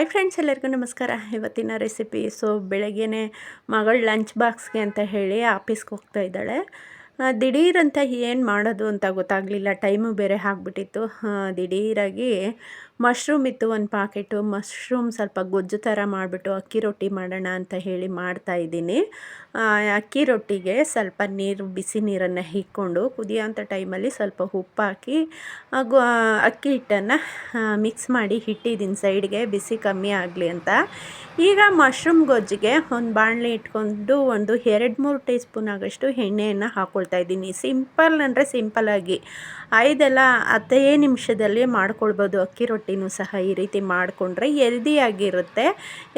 Hi friends ಎಲ್ಲರಿಗೂ ನಮಸ್ಕಾರ. ಇವತ್ತಿನ ರೆಸಿಪಿ ಸೊ ಬೆಳಗ್ಗೆನೆ ಮಗಳು ಲಂಚ್ ಬಾಕ್ಸ್ಗೆ ಅಂತ ಹೇಳಿ ಆಫೀಸ್ಗೆ ಹೋಗ್ತಾ ಇದ್ದಾಳೆ. ದಿಢೀರಂತ ಏನು ಮಾಡೋದು ಅಂತ ಗೊತ್ತಾಗಲಿಲ್ಲ. ಟೈಮು ಬೇರೆ ಆಗಿಬಿಟ್ಟಿತ್ತು. ದಿಢೀರಾಗಿ ಮಶ್ರೂಮ್ ಇತ್ತು ಒಂದು ಪಾಕೆಟು, ಮಶ್ರೂಮ್ ಸ್ವಲ್ಪ ಗೊಜ್ಜು ಥರ ಮಾಡಿಬಿಟ್ಟು ಅಕ್ಕಿ ರೊಟ್ಟಿ ಮಾಡೋಣ ಅಂತ ಹೇಳಿ ಮಾಡ್ತಾ ಇದ್ದೀನಿ. ಅಕ್ಕಿ ರೊಟ್ಟಿಗೆ ಸ್ವಲ್ಪ ನೀರು, ಬಿಸಿ ನೀರನ್ನು ಹಿಕ್ಕೊಂಡು ಕುದಿಯೋಂಥ ಟೈಮಲ್ಲಿ ಸ್ವಲ್ಪ ಉಪ್ಪು ಹಾಕಿ ಅಕ್ಕಿ ಹಿಟ್ಟನ್ನು ಮಿಕ್ಸ್ ಮಾಡಿ ಹಿಟ್ಟಿದ್ದೀನಿ ಸೈಡ್ಗೆ, ಬಿಸಿ ಕಮ್ಮಿ ಆಗಲಿ ಅಂತ. ಈಗ ಮಶ್ರೂಮ್ ಗೊಜ್ಜಿಗೆ ಒಂದು ಬಾಣಲೆ ಇಟ್ಕೊಂಡು ಒಂದು ಎರಡು ಮೂರು ಟೀ ಸ್ಪೂನ್ ಆಗಷ್ಟು ಎಣ್ಣೆಯನ್ನು ಹಾಕ್ಕೊಳ್ತಾ ಇದ್ದೀನಿ. ಸಿಂಪಲ್ ಅಂದರೆ ಸಿಂಪಲ್ಲಾಗಿ ಐದೆಲ್ಲ ಹತ್ತೇ ನಿಮಿಷದಲ್ಲಿ ಮಾಡ್ಕೊಳ್ಬೋದು ಅಕ್ಕಿ ರೊಟ್ಟಿನೂ ಸಹ ಈ ರೀತಿ ಮಾಡಿಕೊಂಡ್ರೆ ಹೆಲ್ದಿಯಾಗಿರುತ್ತೆ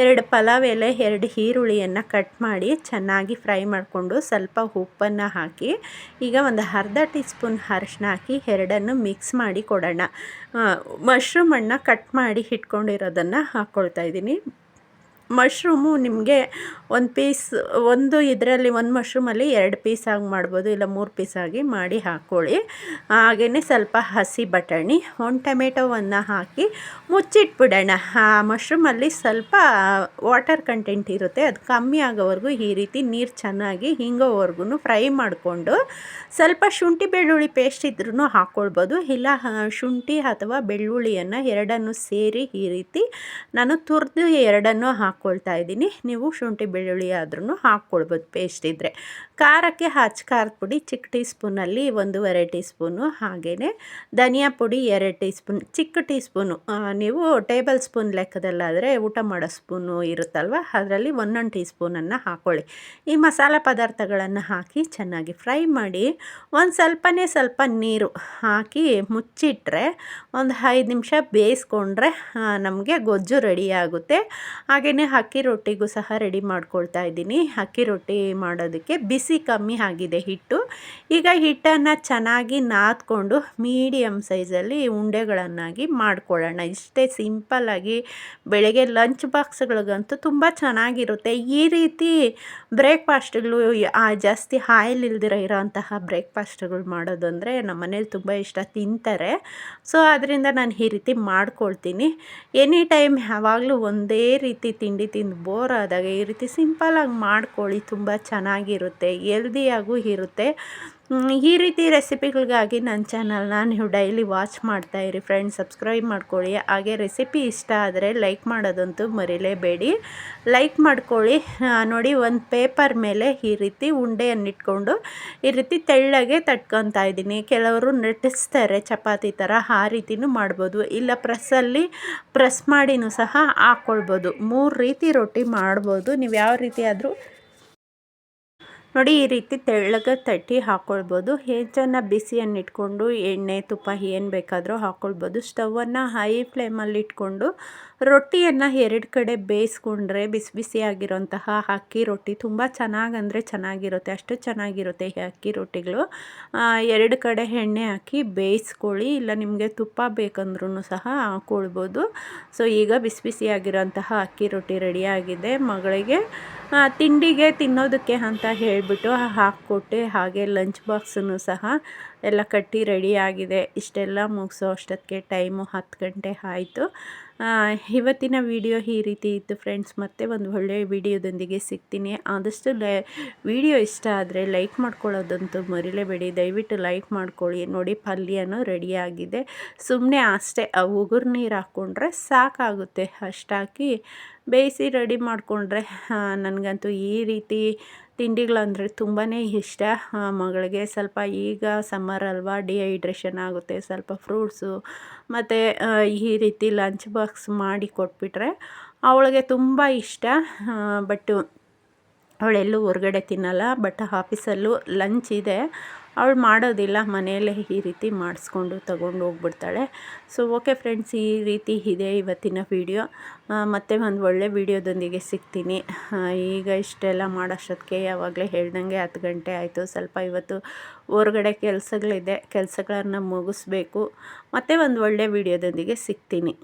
ಎರಡು ಪಲಾವ್ ಎಲೆ, ಎರಡು ಈರುಳ್ಳಿಯನ್ನು ಕಟ್ ಮಾಡಿ ಚೆನ್ನಾಗಿ ಫ್ರೈ ಮಾಡಿಕೊಂಡು ಸ್ವಲ್ಪ ಉಪ್ಪನ್ನು ಹಾಕಿ, ಈಗ ಒಂದು ಅರ್ಧ ಟೀ ಸ್ಪೂನ್ ಅರಿಶಿನ ಹಾಕಿ ಎರಡನ್ನು ಮಿಕ್ಸ್ ಮಾಡಿ ಕೊಡೋಣ. ಮಶ್ರೂಮನ್ನು ಕಟ್ ಮಾಡಿ ಇಟ್ಕೊಂಡಿರೋದನ್ನು ಹಾಕ್ಕೊಳ್ತಾ ಇದ್ದೀನಿ. ಮಶ್ರೂಮು ನಿಮಗೆ ಒಂದು ಪೀಸ್, ಒಂದು ಇದರಲ್ಲಿ ಒಂದು ಮಶ್ರೂಮಲ್ಲಿ ಎರಡು ಪೀಸ್ ಆಗಿ ಮಾಡ್ಬೋದು, ಇಲ್ಲ ಮೂರು ಪೀಸ್ ಆಗಿ ಮಾಡಿ ಹಾಕ್ಕೊಳ್ಳಿ ಹಾಗೆಯೇ ಸ್ವಲ್ಪ ಹಸಿ ಬಟಾಣಿ, ಒಂದು ಟೊಮೆಟೊವನ್ನು ಹಾಕಿ ಮುಚ್ಚಿಟ್ಬಿಡೋಣ. ಆ ಮಶ್ರೂಮಲ್ಲಿ ಸ್ವಲ್ಪ ವಾಟರ್ ಕಂಟೆಂಟ್ ಇರುತ್ತೆ, ಅದು ಕಮ್ಮಿ ಆಗೋವರೆಗೂ ಈ ರೀತಿ ನೀರು ಚೆನ್ನಾಗಿ ಹಿಂಗೋವರೆಗೂ ಫ್ರೈ ಮಾಡಿಕೊಂಡು ಸ್ವಲ್ಪ ಶುಂಠಿ ಬೆಳ್ಳುಳ್ಳಿ ಪೇಸ್ಟ್ ಇದ್ರೂ ಹಾಕ್ಕೊಳ್ಬೋದು ಇಲ್ಲ ಶುಂಠಿ ಅಥವಾ ಬೆಳ್ಳುಳ್ಳಿಯನ್ನು ಎರಡನ್ನು ಸೇರಿ ಈ ರೀತಿ ನಾನು ತುರಿದು ಎರಡನ್ನು ಹಾಕ್ಕೊಳ್ತಾ ಇದ್ದೀನಿ. ನೀವು ಶುಂಠಿ ಬೆಳ್ಳುಳ್ಳಿ ಆದ್ರೂ ಹಾಕ್ಕೊಳ್ಬೋದು ಪೇಸ್ಟ್ ಇದ್ದರೆ ಖಾರಕ್ಕೆ ಹಚ್ಚ ಖಾರದ ಪುಡಿ ಚಿಕ್ಕ ಟೀ ಸ್ಪೂನಲ್ಲಿ ಒಂದೂವರೆ ಟೀ ಸ್ಪೂನು ಹಾಗೆಯೇ ಧನಿಯಾ ಪುಡಿ ಎರಡು ಟೀ ಸ್ಪೂನ್ ಚಿಕ್ಕ ಟೀ ಸ್ಪೂನು ನೀವು ಟೇಬಲ್ ಸ್ಪೂನ್ ಲೆಕ್ಕದಲ್ಲಾದರೆ ಊಟ ಮಾಡೋ ಸ್ಪೂನು ಇರುತ್ತಲ್ವ? ಅದರಲ್ಲಿ ಒಂದೊಂದು ಟೀ ಸ್ಪೂನನ್ನು ಹಾಕ್ಕೊಳ್ಳಿ ಈ ಮಸಾಲೆ ಪದಾರ್ಥಗಳನ್ನು ಹಾಕಿ ಚೆನ್ನಾಗಿ ಫ್ರೈ ಮಾಡಿ ಒಂದು ಸ್ವಲ್ಪನೇ ಸ್ವಲ್ಪ ನೀರು ಹಾಕಿ ಮುಚ್ಚಿಟ್ರೆ ಒಂದು ಐದು ನಿಮಿಷ ಬೇಯಿಸ್ಕೊಂಡ್ರೆ ನಮಗೆ ಗೊಜ್ಜು ರೆಡಿ ಆಗುತ್ತೆ. ಹಾಗೆಯೇ ಅಕ್ಕಿ ರೊಟ್ಟಿಗೂ ಸಹ ರೆಡಿ ಮಾಡ್ಕೊಳ್ತಾ ಇದ್ದೀನಿ. ಅಕ್ಕಿ ರೊಟ್ಟಿ ಮಾಡೋದಕ್ಕೆ ಬಿಸಿ ಕಮ್ಮಿ ಆಗಿದೆ ಹಿಟ್ಟು. ಈಗ ಹಿಟ್ಟನ್ನು ಚೆನ್ನಾಗಿ ನಾದ್ಕೊಂಡು ಮೀಡಿಯಮ್ ಸೈಜಲ್ಲಿ ಉಂಡೆಗಳನ್ನಾಗಿ ಮಾಡ್ಕೊಳ್ಳೋಣ. ಇಷ್ಟೇ ಸಿಂಪಲ್ಲಾಗಿ ಬೆಳಗ್ಗೆ ಲಂಚ್ ಬಾಕ್ಸ್ಗಳಿಗಂತೂ ತುಂಬ ಚೆನ್ನಾಗಿರುತ್ತೆ. ಈ ರೀತಿ ಬ್ರೇಕ್ಫಾಸ್ಟ್ಗಳು ಜಾಸ್ತಿ ಆಯಿಲ್ ಇಲ್ದಿರ ಇರೋಂತಹ ಬ್ರೇಕ್ಫಾಸ್ಟ್ಗಳು ಮಾಡೋದು ಅಂದರೆ ನಮ್ಮ ಮನೇಲಿ ತುಂಬ ಇಷ್ಟ ತಿಂತಾರೆ. ಸೊ, ಅದರಿಂದ ನಾನು ಈ ರೀತಿ ಮಾಡ್ಕೊಳ್ತೀನಿ. ಎನಿ ಟೈಮ್ ಯಾವಾಗಲೂ ಒಂದೇ ರೀತಿ ತಿಂಡಿ ತಿಂದು ಬೋರ್ ಆದಾಗ ಈ ರೀತಿ ಸಿಂಪಲ್ಲಾಗಿ ಮಾಡ್ಕೊಳ್ಳಿ ತುಂಬ ಚೆನ್ನಾಗಿರುತ್ತೆ ಎಲ್ದಿಯಾಗೂ ಇರುತ್ತೆ. ಈ ರೀತಿ ರೆಸಿಪಿಗಳಿಗಾಗಿ ನನ್ನ ಚಾನಲ್ನ ನೀವು ಡೈಲಿ ವಾಚ್ ಮಾಡ್ತಾ ಇರಿ ಫ್ರೆಂಡ್ಸ್. ಸಬ್ಸ್ಕ್ರೈಬ್ ಮಾಡ್ಕೊಳ್ಳಿ. ಹಾಗೆ ರೆಸಿಪಿ ಇಷ್ಟ ಆದರೆ ಲೈಕ್ ಮಾಡೋದಂತೂ ಮರಿಲೇಬೇಡಿ. ಲೈಕ್ ಮಾಡ್ಕೊಳ್ಳಿ. ನೋಡಿ, ಒಂದು ಪೇಪರ್ ಮೇಲೆ ಈ ರೀತಿ ಉಂಡೆಯನ್ನು ಇಟ್ಕೊಂಡು ಈ ರೀತಿ ತೆಳ್ಳಗೆ ತಟ್ಕೊತಾ ಇದ್ದೀನಿ. ಕೆಲವರು ನಟಿಸ್ತಾರೆ ಚಪಾತಿ ಥರ, ಆ ರೀತಿನೂ ಮಾಡ್ಬೋದು. ಇಲ್ಲ, ಪ್ರೆಸ್ಸಲ್ಲಿ ಪ್ರೆಸ್ ಮಾಡಿನೂ ಸಹ ಹಾಕ್ಕೊಳ್ಬೋದು. ಮೂರು ರೀತಿ ರೊಟ್ಟಿ ಮಾಡ್ಬೋದು. ನೀವು ಯಾವ ರೀತಿ ಆದರೂ ನೋಡಿ, ಈ ರೀತಿ ತೆಳ್ಳಗೆ ತಟ್ಟಿ ಹಾಕ್ಕೊಳ್ಬೋದು ಹೆಚ್ಚನ್ನು ಬಿಸಿಯನ್ನು ಇಟ್ಕೊಂಡು ಎಣ್ಣೆ, ತುಪ್ಪ ಏನು ಬೇಕಾದರೂ ಹಾಕ್ಕೊಳ್ಬೋದು ಸ್ಟವನ್ನು ಹೈ ಫ್ಲೇಮಲ್ಲಿ ಇಟ್ಕೊಂಡು, ರೊಟ್ಟಿಯನ್ನು ಎರಡು ಕಡೆ ಬೇಯಿಸ್ಕೊಂಡ್ರೆ ಬಿಸಿ ಬಿಸಿಯಾಗಿರೋಂತಹ ಅಕ್ಕಿ ರೊಟ್ಟಿ ತುಂಬ ಚೆನ್ನಾಗಂದರೆ ಚೆನ್ನಾಗಿರುತ್ತೆ, ಅಷ್ಟು ಚೆನ್ನಾಗಿರುತ್ತೆ ಈ ಅಕ್ಕಿ ರೊಟ್ಟಿಗಳು. ಎರಡು ಕಡೆ ಎಣ್ಣೆ ಹಾಕಿ ಬೇಯಿಸ್ಕೊಳ್ಳಿ, ಇಲ್ಲ ನಿಮಗೆ ತುಪ್ಪ ಬೇಕಂದ್ರೂ ಸಹ ಹಾಕ್ಕೊಳ್ಬೋದು ಸೊ ಈಗ ಬಿಸಿ ಬಿಸಿಯಾಗಿರೋಂತಹ ಅಕ್ಕಿ ರೊಟ್ಟಿ ರೆಡಿಯಾಗಿದೆ ಮಗಳಿಗೆ ತಿಂಡಿಗೆ ತಿನ್ನೋದಕ್ಕೆ ಅಂತ ಹೇಳಿಬಿಟ್ಟು ಹಾಕ್ಕೊಟ್ಟೆ. ಹಾಗೆ ಲಂಚ್ ಬಾಕ್ಸನ್ನು ಸಹ. ಎಲ್ಲ ಕಟ್ಟಿ ರೆಡಿಯಾಗಿದೆ ಇಷ್ಟೆಲ್ಲ ಮುಗಿಸೋ ಅಷ್ಟೊತ್ತಿಗೆ ಟೈಮು ಹತ್ತು ಗಂಟೆ ಆಯಿತು. ಇವತ್ತಿನ ವಿಡಿಯೋ ಈ ರೀತಿ ಇತ್ತು ಫ್ರೆಂಡ್ಸ್ ಮತ್ತೆ ಒಂದು ಒಳ್ಳೆಯ ವಿಡಿಯೋದೊಂದಿಗೆ ಸಿಗ್ತೀನಿ. ಆದಷ್ಟು ಲೈ ವಿಡಿಯೋ ಇಷ್ಟ ಆದರೆ ಲೈಕ್ ಮಾಡ್ಕೊಳ್ಳೋದಂತೂ ಮರಿಲೇಬೇಡಿ. ದಯವಿಟ್ಟು ಲೈಕ್ ಮಾಡ್ಕೊಳ್ಳಿ. ನೋಡಿ ಪಲ್ಯನೂ ರೆಡಿಯಾಗಿದೆ ಸುಮ್ಮನೆ ಅಷ್ಟೇ, ಆ ಉಗುರು ನೀರು ಹಾಕ್ಕೊಂಡ್ರೆ ಸಾಕಾಗುತ್ತೆ. ಅಷ್ಟಾಕಿ ಬೇಯಿಸಿ ರೆಡಿ ಮಾಡಿಕೊಂಡ್ರೆ ನನಗಂತೂ ಈ ರೀತಿ ತಿಂಡಿಗಳಂದರೆ ತುಂಬಾ ಇಷ್ಟ. ಮಗಳಿಗೆ ಸ್ವಲ್ಪ ಈಗ ಸಮ್ಮರ್ ಅಲ್ವಾ ಡಿಹೈಡ್ರೇಷನ್ ಆಗುತ್ತೆ. ಸ್ವಲ್ಪ ಫ್ರೂಟ್ಸು ಮತ್ತು ಈ ರೀತಿ ಲಂಚ್ ಬಾಕ್ಸ್ ಮಾಡಿ ಕೊಟ್ಬಿಟ್ರೆ ಅವಳಿಗೆ ತುಂಬ ಇಷ್ಟ. ಬಟ್ಟು ಅವಳೆಲ್ಲೂ ಹೊರಗಡೆ ತಿನ್ನಲ್ಲ ಬಟ್ ಆಫೀಸಲ್ಲೂ ಲಂಚ್ ಇದೆ. ಅವಳು ಮಾಡೋದಿಲ್ಲ, ಮನೆಯಲ್ಲೇ ಈ ರೀತಿ ಮಾಡಿಸ್ಕೊಂಡು ತಗೊಂಡು ಹೋಗ್ಬಿಡ್ತಾಳೆ. ಸೊ ಓಕೆ ಫ್ರೆಂಡ್ಸ್ ಈ ರೀತಿ ಇದೆ ಇವತ್ತಿನ ವಿಡಿಯೋ ಮತ್ತೆ ಒಂದು ಒಳ್ಳೆ ವಿಡಿಯೋದೊಂದಿಗೆ ಸಿಗ್ತೀನಿ. ಈಗ ಇಷ್ಟೆಲ್ಲ ಮಾಡೋಷ್ಟೊತ್ತಿಗೆ ಯಾವಾಗಲೇ ಹೇಳ್ದಂಗೆ ಹತ್ತು ಗಂಟೆ ಆಯಿತು. ಸ್ವಲ್ಪ ಇವತ್ತು ಹೊರಗಡೆ ಕೆಲಸಗಳಿದೆ. ಕೆಲಸಗಳನ್ನು ಮುಗಿಸ್ಬೇಕು. ಮತ್ತೆ ಒಂದು ಒಳ್ಳೆ ವಿಡಿಯೋದೊಂದಿಗೆ ಸಿಗ್ತೀನಿ.